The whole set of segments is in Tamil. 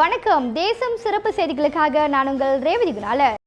வணக்கம். தேசம் சிறப்பு செய்திகளுக்காக நான் உங்கள் ரேவதி குணால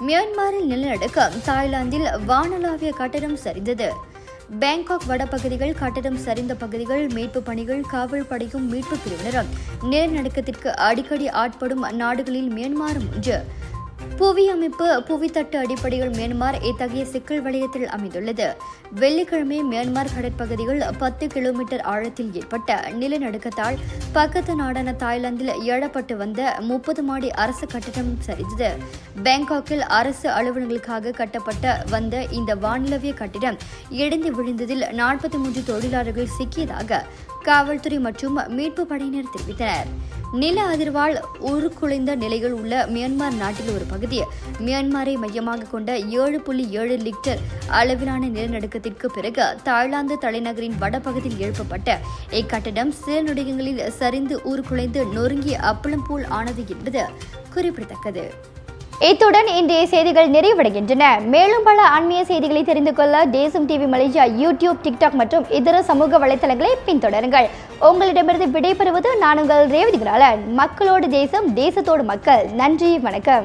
மியான்மரில் நிலநடுக்கம் தாய்லாந்தில் வானளாவிய கட்டடம் சரிந்தது. பேங்காக் வடபகுதிகள் கட்டடம் சரிந்த பகுதிகள் மீட்பு பணிகள் காவல் படையும் மீட்பு பிரிவினரும் நிலநடுக்கத்திற்கு அடிக்கடி ஆட்படும் நாடுகளில் மியான்மரும் ஒன்று புவி அமைப்பு புவித்தட்டு அடிப்படையில் மியான்மர் இத்தகைய சிக்கல் வளையத்தில் அமைந்துள்ளது. வெள்ளிக்கிழமை மியான்மர் கடற்பகுதியில் பத்து கிலோமீட்டர் ஆழத்தில் ஏற்பட்ட நிலநடுக்கத்தால் பக்கத்து நாடான தாய்லாந்தில் எழப்பட்டு வந்த முப்பது மாடி அரசு கட்டடம் சரிந்தது. பேங்காக்கில் அரசு அலுவலங்களுக்காக கட்டப்பட்ட வந்த இந்த வானிலவிய கட்டிடம் இடிந்து விழுந்ததில் நாற்பத்தி மூன்று தொழிலாளர்கள் சிக்கியதாக காவல்துறை மற்றும் மீட்பு படையினர் தெரிவித்தனர். நில அதிர்வால் உருக்குலைந்த நிலையில் உள்ள மியான்மர் நாட்டில் ஒரு பகுதி மியான்மரை மையமாக கொண்ட ஏழு புள்ளி ஏழு லிட்டர் அளவிலான நிலநடுக்கத்திற்கு பிறகு தாய்லாந்து தலைநகரின் வடபகுதியில் எழுப்பப்பட்ட இக்கட்டடம் சில நொடிகங்களில் சரிந்து உருக்குலைந்து நொறுங்கி அப்பளம் போல் ஆனது என்பது குறிப்பிடத்தக்கது. இத்துடன் இன்றைய செய்திகள் நிறைவடைகின்றன. மேலும் பல ஆன்மீக செய்திகளை தெரிந்து கொள்ள தேசம் டிவி மலேசியா யூடியூப் டிக்டாக் மற்றும் இதர சமூக வலைத்தளங்களை பின்தொடருங்கள். உங்களிடமிருந்து விடைபெறுவது நான் உங்கள் ரேவதி மக்களோடு தேசம் தேசத்தோடு மக்கள். நன்றி வணக்கம்.